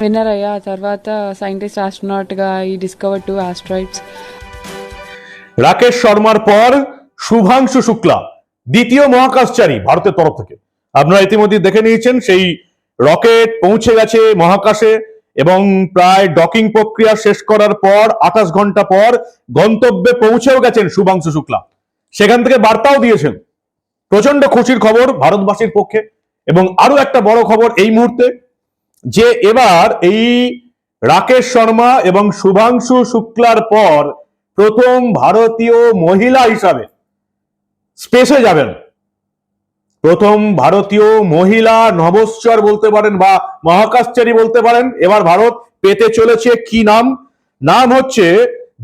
Winner అయ్యా ఆ తర్వాత సైంటిస్ట్ ఆస్ట్రోనాట్గా ఈ డిస్కవర్ టూ ఆస్ట్రాయిడ్స్ রাকেশ শর্মার পর শুভাংশু শুক্লা দ্বিতীয় মহাকাশচারী ভারতের তরফ থেকে আপনারা ইতিমধ্যে দেখে নিয়েছেন সেই রকেট পৌঁছে গেছে মহাকাশে এবং প্রায় ডকিং প্রক্রিয়া শেষ করার পর আঠাশ ঘন্টা পর গন্তব্যে পৌঁছেও গেছেন শুভাংশু শুক্লা সেখান থেকে বার্তাও দিয়েছেন প্রচন্ড খুশির খবর ভারতবাসীর পক্ষে এবং আরো একটা বড় খবর এই মুহূর্তে যে এবার এই রাকেশ শর্মা এবং শুভাংশু শুক্লার পর প্রথম ভারতীয় মহিলা হিসাবে স্পেসে যাবেন। প্রথম ভারতীয় মহিলা নভশ্চর বলতে পারেন বা মহাকাশচারী বলতে পারেন। এবার ভারত পেতে চলেছে কি নাম? নাম হচ্ছে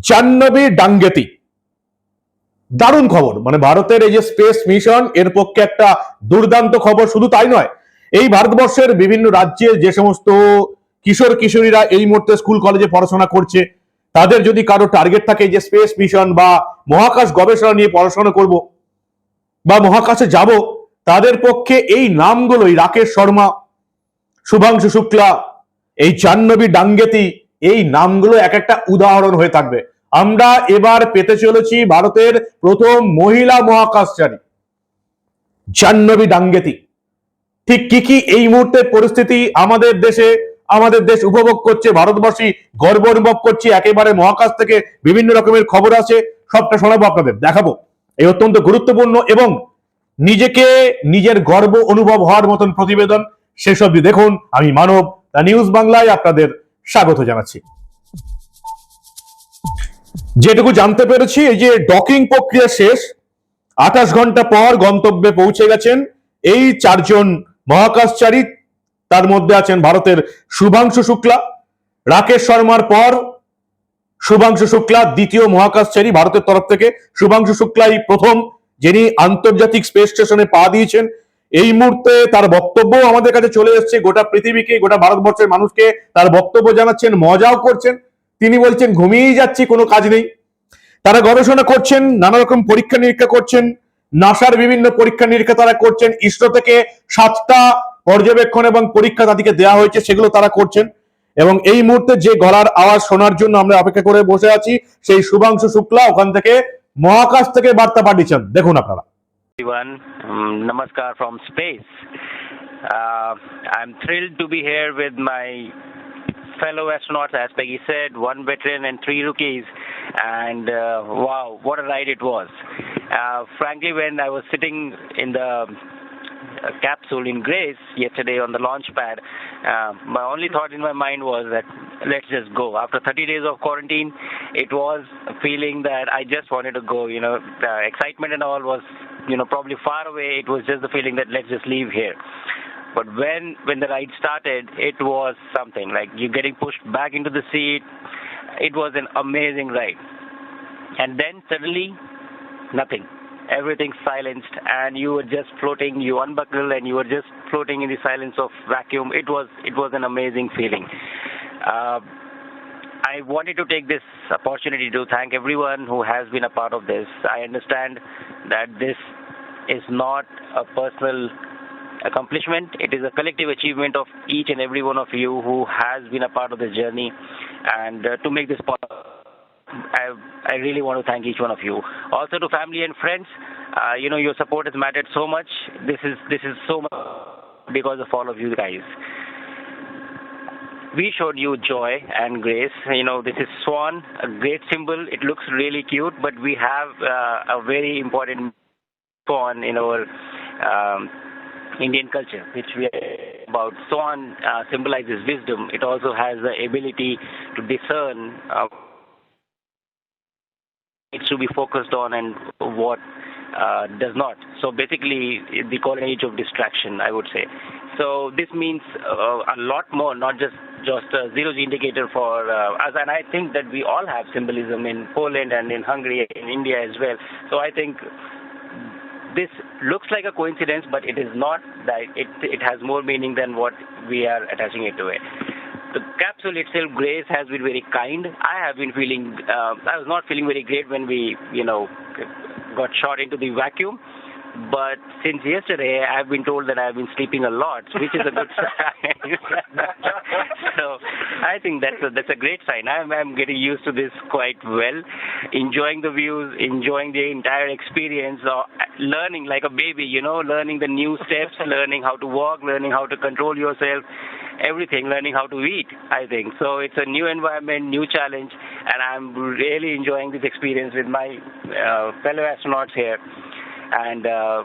জাহ্নবী ডাঙ্গেতি। দারুণ খবর। মানে ভারতের এই যে স্পেস মিশন, এর পক্ষে একটা দুর্দান্ত খবর শুধু তাই নয় এই ভারতবর্ষের বিভিন্ন রাজ্যে যে সমস্ত কিশোর, কিশোরীরা এই মুহূর্তে স্কুল কলেজে পড়াশোনা করছে, তাদের যদি কারও টার্গেট থাকে যে স্পেস মিশন বা মহাকাশ গবেষণা নিয়ে পড়াশোনা করব বা মহাকাশে যাব, তাদের পক্ষে এই নামগুলোই রাকেশ শর্মা, শুভাংশু শুক্লা, এই জাহ্নবী ডাঙ্গেতি, এই নামগুলো এক একটা উদাহরণ হয়ে থাকবে। আমরা এবার পেতে চলেছি ভারতের প্রথম মহিলা মহাকাশচারী জাহ্নবী ডাঙ্গেতি। ঠিক কি কি এই মুহূর্তে পরিস্থিতি আমাদের দেশে, আমাদের দেশ উপভোগ করছে, ভারতবাসী গর্ব অনুভব করছে, একেবারে মহাকাশ থেকে বিভিন্ন রকমের খবর আছে সবটা শোনাবো আপনাদের, দেখাবো। এই অত্যন্ত গুরুত্বপূর্ণ এবং নিজেকে নিজের গর্ব অনুভব হওয়ার মতন প্রতিবেদন অব্দি দেখুন, আমি মানব, দ্য নিউজ বাংলায় আপনাদের স্বাগত জানাচ্ছি। যেটুকু জানতে পেরেছি, এই যে ডকিং প্রক্রিয়া শেষ, আঠাশ ঘণ্টা পর গন্তব্যে পৌঁছে গেছেন, এই চারজন মহাকাশচারী তার মধ্যে আছেন ভারতের শুভাংশু শুক্লা, রাকেশ শর্মার পর শুভাংশু শুক্লা, দ্বিতীয় মহাকাশচারী ভারতের তরফ থেকে। শুভাংশু শুক্লাই প্রথম, যিনি আন্তর্জাতিক স্পেস স্টেশনে পা দিয়েছেন। এই মুহূর্তে তার বক্তব্য আমাদের কাছে চলে এসেছে। গোটা পৃথিবীকে, গোটা ভারতবর্ষের মানুষকে তার বক্তব্য জানাচ্ছেন, মজাও করছেন। তিনি বলছেন, ঘুমিয়েই যাচ্ছি, কোনো কাজ নেই। তারা গবেষণা করছেন, নানা রকম পরীক্ষা নিরীক্ষা করছেন। নাসার বিভিন্ন পরীক্ষা নিরীক্ষা তারা করছেন। ইসরো থেকে সাতটা পর্যবেক্ষণ এবং পরীক্ষা তাদেরকে দেওয়া হয়েছে সেগুলো তারা করছেন। এবং এই মুহূর্তে যে গলার আওয়াজ শোনার জন্য আমরা অপেক্ষা করে বসে আছি সেই শুভাংশু শুক্লা ওখান থেকে মহাকাশ থেকে বার্তা পাঠিয়েছেন। দেখুন আপনারা। Namaskar from space. Uh, I'm thrilled to be here with my fellow astronauts, as Peggy said, one veteran and three rookies. And uh, wow, what a ride it was. Uh, frankly, when I was sitting in the uh, capsule in Grace yesterday on the launch pad, uh, my only thought in my mind was that let's just go. After 30 days of quarantine, it was a feeling that I just wanted to go. You know, the excitement and all was, you know, probably far away. It was just the feeling that let's just leave here. But when when the ride started, it was something like you're getting pushed back into the seat. It was an amazing ride, and then suddenly, nothing. Everything silenced, and you were just floating. You unbuckle, and you were just floating in the silence of vacuum. It was it was an amazing feeling. Uh, I wanted to take this opportunity to thank everyone who has been a part of this. I understand that this is not a personal accomplishment. It is a collective achievement of each and every one of you who has been a part of this journey. And uh, to make this possible, I, I really want to thank each one of you. Also to family and friends, uh, you know your support has mattered so much. This is this is so much because of all of you guys. We showed you joy and grace. You know this is swan, a great symbol. It looks really cute, but we have uh, a very important swan in our um, Indian culture, which we are about. Swan uh, symbolizes wisdom. It also has the ability to discern uh, needs to be focused on and what uh, does not. So basically, the golden age of distraction, I would say. So this means uh, a lot more, not just just a zero G indicator for uh, us. And I think that we all have symbolism in Poland and in Hungary, in India as well. So I think this looks like a coincidence, but it is not. That it it has more meaning than what we are attaching it to it. The capsule itself, Grace, has been very kind. I have been feeling, uh, I was not feeling very great when we, you know, got shot into the vacuum. But since yesterday, I've been told that I've been sleeping a lot, which is a good sign. so I think that's a, that's a great sign. I'm, I'm getting used to this quite well, enjoying the views, enjoying the entire experience, of learning like a baby, you know, learning the new steps, learning how to walk, learning how to control yourself, everything, learning how to eat, I think. So it's a new environment, new challenge, and I'm really enjoying this experience with my uh, fellow astronauts here. And uh,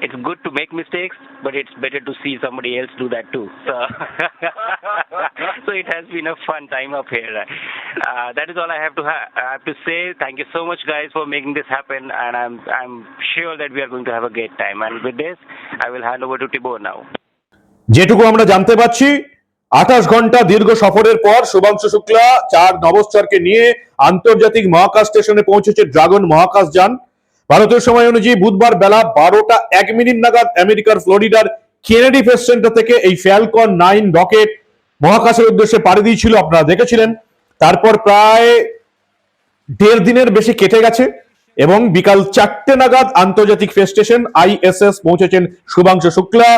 it's good to make mistakes, but it's better to see somebody else do that too. So, so it has been a fun time up here. Uh, that is all I have to ha- I have to say. Thank you so much, guys, for making this happen, and I'm I'm sure that we are going to have a great time. And with this, I will hand over to Tibor now. যেটুকু আমরা জানতে পারছি আঠাশ ঘণ্টা দীর্ঘ সফরের পর শুভাংশু শুক্লা চার নভশ্চরকে নিয়ে আন্তর্জাতিক মহাকাশ স্টেশনে পৌঁছেছে ড্রাগন মহাকাশ যান ভারতীয় সময় অনুযায়ী বুধবার বেলা বারোটা এক মিনিট নাগাদ আমেরিকার ফ্লোরিডার কেনেডি ফেস সেন্টার থেকে এই ফ্যালকন নাইন রকেট মহাকাশের উদ্দেশ্যে পাড়ি দিয়েছিল। আপনারা দেখেছিলেন, তারপর প্রায় দেড় দিনের বেশি কেটে গেছে এবং বিকাল চারটে নাগাদ আন্তর্জাতিক ফেস স্টেশন আইএসএস পৌঁছেছেন শুভাংশু শুক্লা।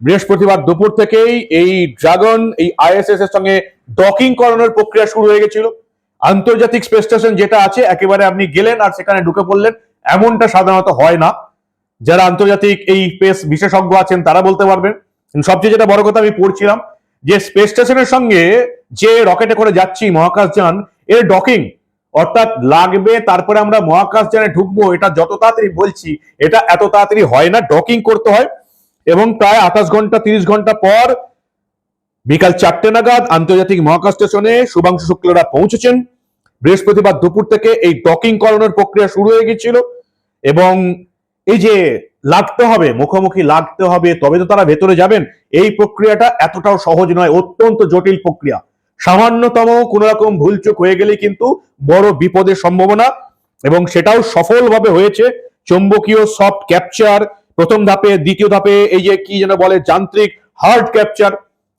বৃহস্পতিবার দুপুর থেকেই এই ড্রাগন, এই আইএসএস এর সঙ্গে ডকিং করানোর প্রক্রিয়া শুরু হয়ে গেছিল। আন্তর্জাতিক স্পেস স্টেশন যেটা আছে, একেবারে আপনি গেলেন আর সেখানে ঢুকে পড়লেন। এমনটা সাধারণত হয় না। যারা আন্তর্জাতিক এই স্পেস বিশেষজ্ঞ আছেন, তারা বলতে পারবেন। সবচেয়ে যেটা বড় কথা আমি পড়ছিলাম, যে স্পেস স্টেশনের সঙ্গে যে রকেটে করে যাচ্ছি মহাকাশযান এর ডকিং অর্থাৎ লাগবে, তারপরে আমরা মহাকাশযানে ঢুকবো, এটা যত তাড়াতাড়ি বলছি, এটা এত তাড়াতাড়ি হয় না ডকিং করতে হয়। এবং প্রায় আঠাশ ঘণ্টা, তিরিশ ঘণ্টা পর বিকাল চারটে নাগাদ আন্তর্জাতিক মহাকাশ স্টেশনে শুভাংশু শুক্লরা পৌঁছেছেন। বৃহস্পতিবার দুপুর থেকে এই ডকিং করানোর প্রক্রিয়া শুরু হয়ে গেছিল এবং এই যে লাগতে হবে, মুখোমুখি লাগতে হবে, তবে তো তারা ভেতরে যাবেন, এই প্রক্রিয়াটা এতটাও সহজ নয়, অত্যন্ত জটিল প্রক্রিয়া। সামান্যতম কোন রকম ভুলচুক হয়ে গেলে কিন্তু বড় বিপদের সম্ভাবনা, এবং সেটাও সফলভাবে হয়েছে। চৌম্বকীয় সফট ক্যাপচার প্রথম ধাপে, দ্বিতীয় ধাপে, এই যে কি যেন বলে, যান্ত্রিক হার্ড ক্যাপচার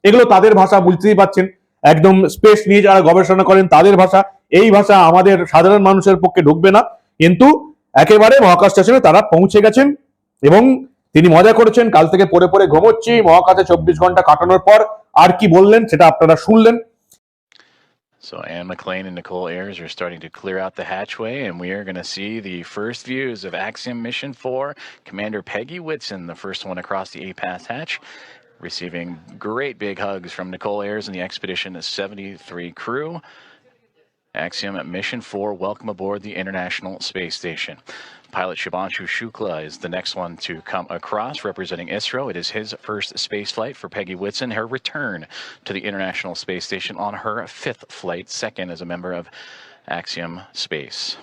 এগুলো তাদের ভাষা বুঝতেই পাচ্ছেন। একদম স্পেস নিয়ে যারা গবেষণা করেন, তাদের ভাষা, এই ভাষা আমাদের সাধারণ মানুষের পক্ষে ঢুকবে না। কিন্তু একেবারে মহাকাশ স্টেশনে তারা পৌঁছে গেছেন এবং তিনি মজা করেছেন কাল থেকে পড়ে পড়ে ঘুমোচ্ছি মহাকাশে চব্বিশ ঘন্টা কাটানোর পর আর কি বললেন সেটা আপনারা শুনলেন So Anne McLean and Nicole Ayers are starting to clear out the hatchway, and we are going to see the first views of Axiom Mission 4. Commander Peggy Whitson, the first one across the A-Pass hatch, receiving great big hugs from Nicole Ayers and the Expedition 73 crew. Axiom Mission 4, welcome aboard the International Space Station. Pilot Shibanshu Shukla is the next one to come across, representing ISRO. It is his first space flight for Peggy Whitson, her return to the International Space Station on her fifth flight, second as a member of Axiom Space.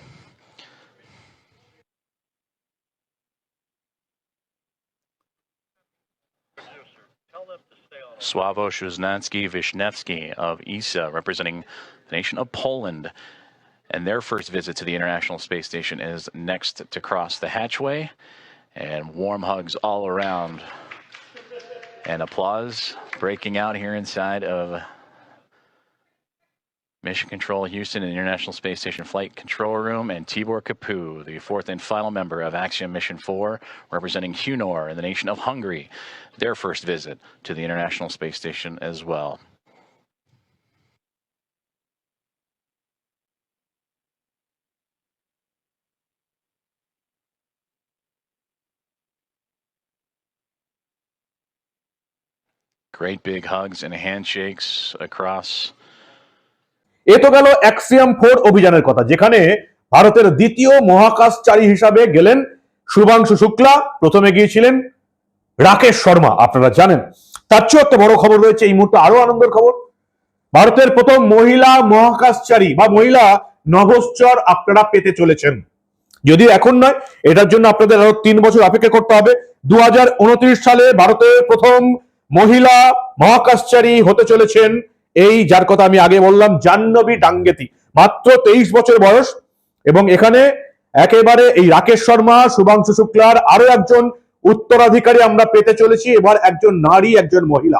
Sławoj Uznansky Vishnevsky of ESA, representing the nation of Poland. And their first visit to the International Space Station is next to cross the hatchway. And warm hugs all around. And applause breaking out here inside of Mission Control Houston and International Space Station Flight Control Room. And Tibor Kapu, the fourth and final member of Axiom Mission 4, representing Hunor and the nation of Hungary, their first visit to the International Space Station as well. Great big hugs and handshakes across. এ তো গেল Axiom four অভিযানের কথা, যেখানে ভারতের দ্বিতীয় মহাকাশচারী হিসাবে গেলেন শুভাংশু শুক্লা, প্রথমে গিয়েছিলেন রাকেশ শর্মা, আপনারা জানেন। তার চেয়েও একটা বড় খবর রয়েছে, এই মুহূর্তে আরও আনন্দের খবর। ভারতের প্রথম মহিলা মহাকাশচারী বা মহিলা নভশ্চর আপনারা পেতে চলেছেন। যদিও এখন নয়, এটার জন্য আপনাদের আরও তিন বছর অপেক্ষা করতে হবে। দু হাজার উনত্রিশ সালে ভারতের প্রথম মহিলা মহাকাশচারী হতে চলেছেন। এই যার কথা আমি আগে বললাম, জাহ্নবী ডাঙ্গেতি। মাত্র তেইশ বছর বয়স এবং এখানে একেবারে এই রাকেশ শর্মা, শুভাংশু শুক্লার আরও একজন উত্তরাধিকারী আমরা পেতে চলেছি। এবার একজন নারী, একজন মহিলা।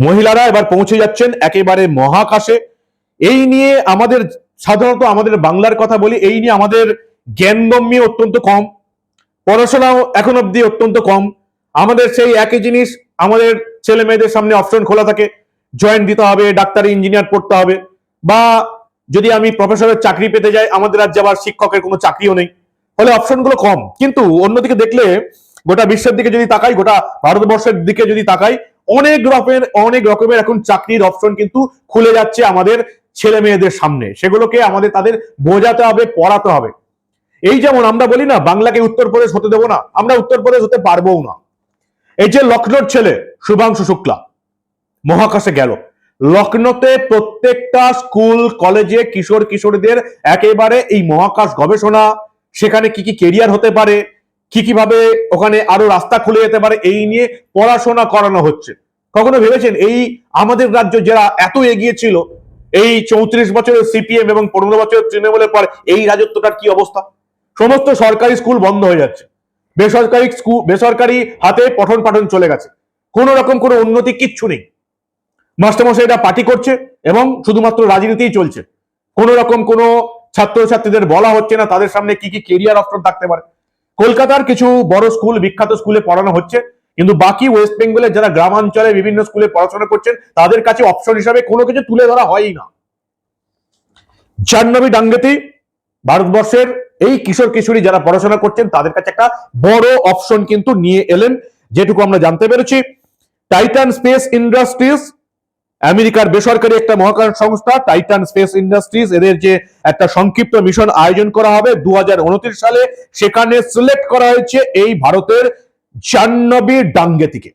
মহিলারা এবার পৌঁছে যাচ্ছেন একেবারে মহাকাশে। এই নিয়ে আমাদের, সাধারণত আমাদের বাংলার কথা বলি, এই নিয়ে আমাদের জ্ঞানগম্য অত্যন্ত কম। পড়াশোনাও এখন অব্দি অত্যন্ত কম। আমাদের সেই একই জিনিস, আমাদের ছেলে মেয়েদের সামনে অপশন খোলা থাকে। জয়েন্ট দিতে হবে, ডাক্তারি ইঞ্জিনিয়ার পড়তে হবে। বা যদি আমি প্রফেসরের চাকরি পেতে যাই, আমাদের রাজ্যে আবার শিক্ষকের কোনো চাকরিও নেই। ফলে অপশনগুলো কম। কিন্তু অন্যদিকে দেখলে, গোটা বিশ্বের দিকে যদি তাকাই, গোটা ভারতবর্ষের দিকে যদি তাকাই, অনেক রকমের অনেক রকমের এখন চাকরির অপশন কিন্তু খুলে যাচ্ছে আমাদের ছেলে মেয়েদের সামনে। সেগুলোকে আমাদের তাদের বোঝাতে হবে, পড়াতে হবে। এই যেমন আমরা বলি না, বাংলাকে উত্তরপ্রদেশ হতে দেবো না। আমরা উত্তরপ্রদেশ হতে পারব না। এই যে লখনৌর ছেলে শুভাংশু শুক্লা, মহাকাশে গেল। লখনৌতে প্রত্যেকটা স্কুল, কলেজে কিশোর কিশোরীদের একেবারে এই মহাকাশ গবেষণা, সেখানে কি কি কেরিয়ার হতে পারে, কি কীভাবে ওখানে আরও রাস্তা খুলে যেতে পারে, এই নিয়ে পড়াশোনা করানো হচ্ছে। কখনো ভেবেছেন এই আমাদের রাজ্য যারা এত এগিয়ে ছিল, এই চৌত্রিশ বছরের সিপিএম এবং পনেরো বছরের তৃণমূলের পর এই রাজত্বটার কি অবস্থা? সমস্ত সরকারি স্কুল বন্ধ হয়ে যাচ্ছে। বেসরকারি স্কুল বেসরকারি হাতে পঠন পাঠন চলে গেছে। কোনো রকম কোনো উন্নতি কিচ্ছু নেই। মাস্টারমশাইরা পার্টি করছে এবং শুধুমাত্র রাজনীতিই চলছে। কোনো রকম কোনো ছাত্রছাত্রীদের বলা হচ্ছে না তাদের সামনে কি কি কেরিয়ার অপশন থাকতে পারে। কলকাতার কিছু বড় স্কুল, বিখ্যাত স্কুলে পড়ানো হচ্ছে, কিন্তু বাকি ওয়েস্ট বেঙ্গলের যারা গ্রামাঞ্চলে বিভিন্ন স্কুলে পড়াশোনা করছেন, তাদের কাছে অপশন হিসাবে কোনো কিছু তুলে ধরা হয়ই না। জাহ্নবী ডাঙ্গেতি ভারতবর্ষের এই কিশোর কিশোরী যারা পড়াশোনা করছেন, তাদের কাছে একটা বড় অপশন কিন্তু নিয়ে এলেন, যেটুকু আমরা জানতে পেরেছি। টাইটান স্পেস ইন্ডাস্ট্রিজ আমেরিকার বেসরকারি একটা মহাকাশ সংস্থা টাইটান স্পেস ইন্ডাস্ট্রিজ এদের যে একটা সংক্ষিপ্ত মিশন আয়োজন করা হবে দু হাজার উনত্রিশ সালে, সেখানে সিলেক্ট করা হয়েছে এই ভারতের জাহ্নবী ডাঙ্গেতিকে।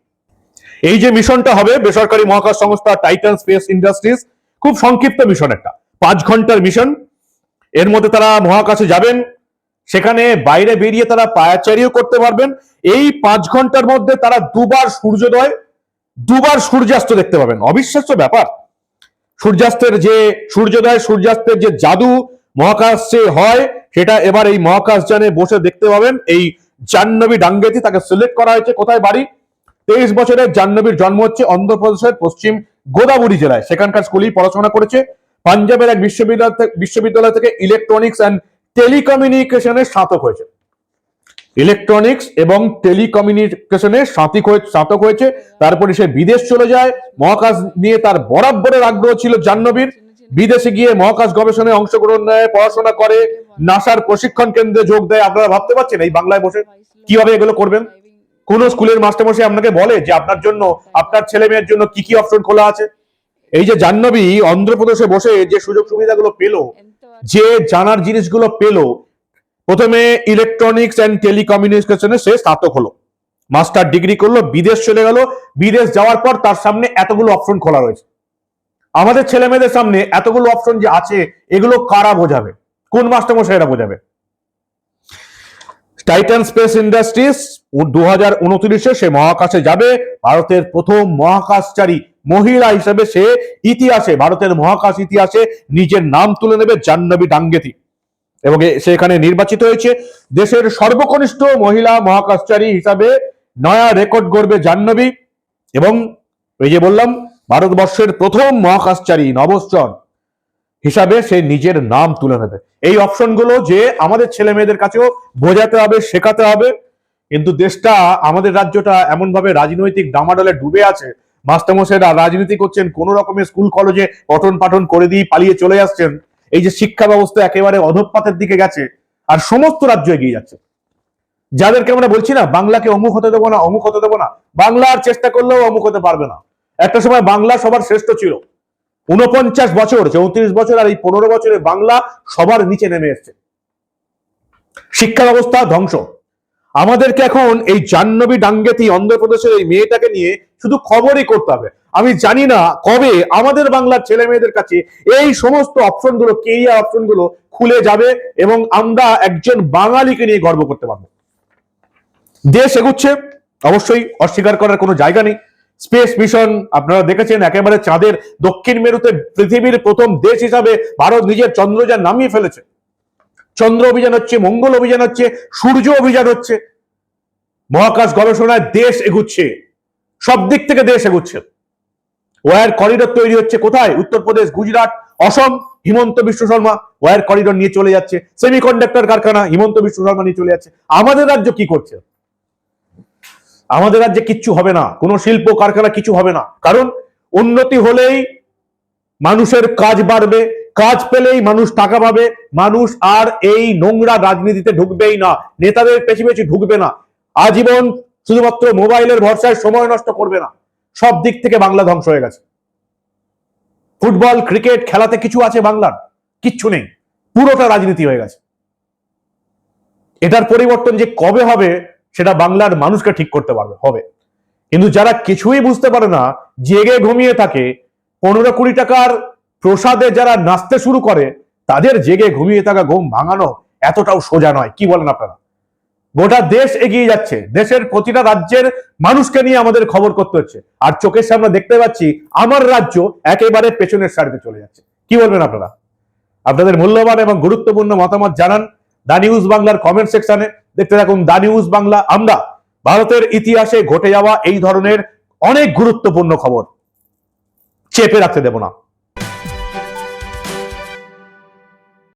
এই যে মিশনটা হবে, বেসরকারি মহাকাশ সংস্থা টাইটান স্পেস ইন্ডাস্ট্রিজ খুব সংক্ষিপ্ত মিশন একটা, পাঁচ ঘণ্টার মিশন এর মধ্যে তারা মহাকাশে যাবেন, সেখানে বাইরে বেরিয়ে তারা পায়াচারিও করতে পারবেন। এই পাঁচ ঘণ্টার মধ্যে তারা দুবার সূর্যোদয়, দুবার সূর্যাস্ত দেখতে পাবেন। অবিশ্বাস্য ব্যাপার। সূর্যাস্তের যে সূর্যোদয়, সূর্যাস্তের যে জাদু মহাকাশে হয়, সেটা এবার এই মহাকাশ যানে বসে দেখতে পাবেন। এই জাহ্নবী ডাঙ্গেতি তাকে সিলেক্ট করা হয়েছে। কোথায় বাড়ি? তেইশ বছরের জাহ্নবীর জন্ম হচ্ছে অন্ধ্রপ্রদেশের পশ্চিম গোদাবরী জেলায়। সেখানকার স্কুলেই পড়াশোনা করেছে। পাঞ্জাবের এক বিশ্ববিদ্যালয় বিশ্ববিদ্যালয় থেকে ইলেকট্রনিক্স অ্যান্ড টেলিকমিউনিকেশনের স্নাতক হয়েছে। ইলেকট্রনিক্স এবং টেলিকমিউনিকেশনে স্নাতক হয়ে স্নাতক হয়েছে। তারপরে সে বিদেশ চলে যায়। মহাকাশ নিয়ে তার বরাবরের আগ্রহ ছিল জাহ্নবীর। বিদেশে গিয়ে মহাকাশ গবেষণায় অংশগ্রহণ নেয়, পড়াশোনা করে। নাসার প্রশিক্ষণ কেন্দ্রে যোগ দেয়। আপনারা ভাবতে পারছেন এই বাংলায় বসে কীভাবে এগুলো করবেন? কোন স্কুলের মাস্টারমশাই আপনাকে বলে যে, আপনার জন্য, আপনার ছেলে মেয়ের জন্য কি কি অপশন খোলা আছে? এই যে জাহ্নবী অন্ধ্রপ্রদেশে বসে যে সুযোগ সুবিধাগুলো পেল যে জানার জিনিসগুলো পেল প্রথমে ইলেকট্রনিক্স অ্যান্ড টেলিকমিউনিকেশনে সে স্নাতক হলো মাস্টার ডিগ্রি করল বিদেশ চলে গেল বিদেশ যাওয়ার পর তার সামনে এতগুলো অপশন খোলা রয়েছে। আমাদের ছেলে মেয়েদের সামনে এতগুলো অপশন যে আছে এগুলো কারা বোঝাবে? কোন মাস্টারমশাইরা বোঝাবে? টাইটান স্পেস ইন্ডাস্ট্রিজ দু হাজার উনত্রিশে সে মহাকাশে যাবে ভারতের প্রথম মহাকাশচারী মহিলা হিসেবে সে ইতিহাসে, ভারতের মহাকাশ ইতিহাসে নিজের নাম তুলে নেবে জাহ্নবী ডাঙ্গেতি এবং এ- সে এখানে নির্বাচিত হয়েছে। দেশের সর্বকনিষ্ঠ মহিলা মহাকাশচারী হিসাবে নয়া রেকর্ড গড়বে জাহ্নবী। এবং এই যে বললাম, ভারতবর্ষের প্রথম মহাকাশচারী নভশ্চর হিসাবে সে নিজের নাম তুলে নেবে। এই অপশনগুলো যে আমাদের ছেলে মেয়েদের কাছেও বোঝাতে হবে, শেখাতে হবে। কিন্তু দেশটা, আমাদের রাজ্যটা এমন ভাবে রাজনৈতিক ডামাডলে ডুবে আছে মাস্টারমশাইরা রাজনীতি করছেন, কোন রকমের স্কুল, কলেজে পঠন পাঠন করে দিয়ে পালিয়ে চলে আসছেন। এই যে শিক্ষা ব্যবস্থা একেবারে অধঃপাতের দিকে গেছে, আর সমস্ত রাজ্য এগিয়ে যাচ্ছে। যাদেরকে আমরা বলছি না, বাংলাকে অমুক হতে দেবো না, অমুক হতে দেবো না, বাংলার চেষ্টা করলেও অমুক হতে পারবে না। একটা সময় বাংলা সবার শ্রেষ্ঠ ছিল। উনপঞ্চাশ বছর, চৌত্রিশ বছর আর এই পনেরো বছরে বাংলা সবার নিচে নেমে এসছে। শিক্ষা ব্যবস্থা ধ্বংস। আমাদেরকে এখন এই জাহ্নবী ডাঙ্গেতি অন্ধ্রপ্রদেশের এই মেয়েটাকে নিয়ে শুধু খবরই করতে হবে। আমি জানি না কবে আমাদের বাংলার ছেলে মেয়েদের কাছে এই সমস্ত অপশনগুলো কেরিয়ার অপশনগুলো খুলে যাবে এবং আমরা একজন বাঙালিকে নিয়ে গর্ব করতে পারব। দেশ এগুচ্ছে, অবশ্যই অস্বীকার করার কোনো জায়গা নেই। স্পেস মিশন, আপনারা দেখেছেন, একেবারে চাঁদের দক্ষিণ মেরুতে পৃথিবীর প্রথম দেশ হিসাবে ভারত নিজের চন্দ্রযান নামিয়ে ফেলেছে। চন্দ্র অভিযান হচ্ছে, মঙ্গল অভিযান হচ্ছে, সূর্য অভিযান হচ্ছে। মহাকাশ গবেষণায় দেশ এগুচ্ছে। সব দিক থেকে দেশ এগুচ্ছে। ওয়ার করিডোর তৈরি হচ্ছে কোথায়? উত্তরপ্রদেশ, গুজরাট, অসম, হিমন্ত বিশ্ব শর্মা ওয়ার করিডোর নিয়ে চলে যাচ্ছে। সেমিকন্ডাক্টর কারখানা হিমন্ত বিশ্ব শর্মা নিয়ে চলে যাচ্ছে। আমাদের রাজ্য কি করছে? আমাদের রাজ্যে কিচ্ছু হবে না। কোনো শিল্প কারখানা কিছু হবে না। কারণ উন্নতি হলেই মানুষের কাজ বাড়বে, কাজ পেলেই মানুষ টাকা পাবে, মানুষ আর এই নোংরা রাজনীতিতে ঢুকবেই না। নেতাদের পেছি পেছি ঢুকবে না। আজীবন শুধুমাত্র মোবাইলের ভরসায় সময় নষ্ট করবে না, সব দিক থেকে বাংলা ধ্বংস হয়ে গেছে। ফুটবল, ক্রিকেট, খেলাতে কিছু আছে বাংলার, কিচ্ছু নেই, পুরোটা রাজনীতি হয়ে গেছে। এটার পরিবর্তন যে কবে হবে, সেটা বাংলার মানুষকে ঠিক করতে পারবে, হবে। কিন্তু যারা কিছুই বুঝতে পারে না, জেগে ঘুমিয়ে থাকে, পনেরো কুড়ি টাকার প্রসাদে যারা নাচতে শুরু করে, তাদের জেগে ঘুমিয়ে থাকা ঘুম ভাঙানো এতটাও সোজা নয়, কি বলেন আপনারা? গোটা দেশ এগিয়ে যাচ্ছে। দেশের প্রতিটা রাজ্যের মানুষকে নিয়ে আমাদের খবর করতে হচ্ছে। আর চোখের সামনে দেখতে পাচ্ছি, আমার রাজ্য একেবারে পেছনের সারিতে চলে যাচ্ছে। কি বলবেন আপনারা? আপনাদের মূল্যবান এবং গুরুত্বপূর্ণ মতামত জানান দা নিউজ বাংলার কমেন্ট সেকশনে দেখতে থাকুন দা নিউজ বাংলা। আমরা ভারতের ইতিহাসে ঘটে যাওয়া এই ধরনের অনেক গুরুত্বপূর্ণ খবর চেপে রাখতে দেব না।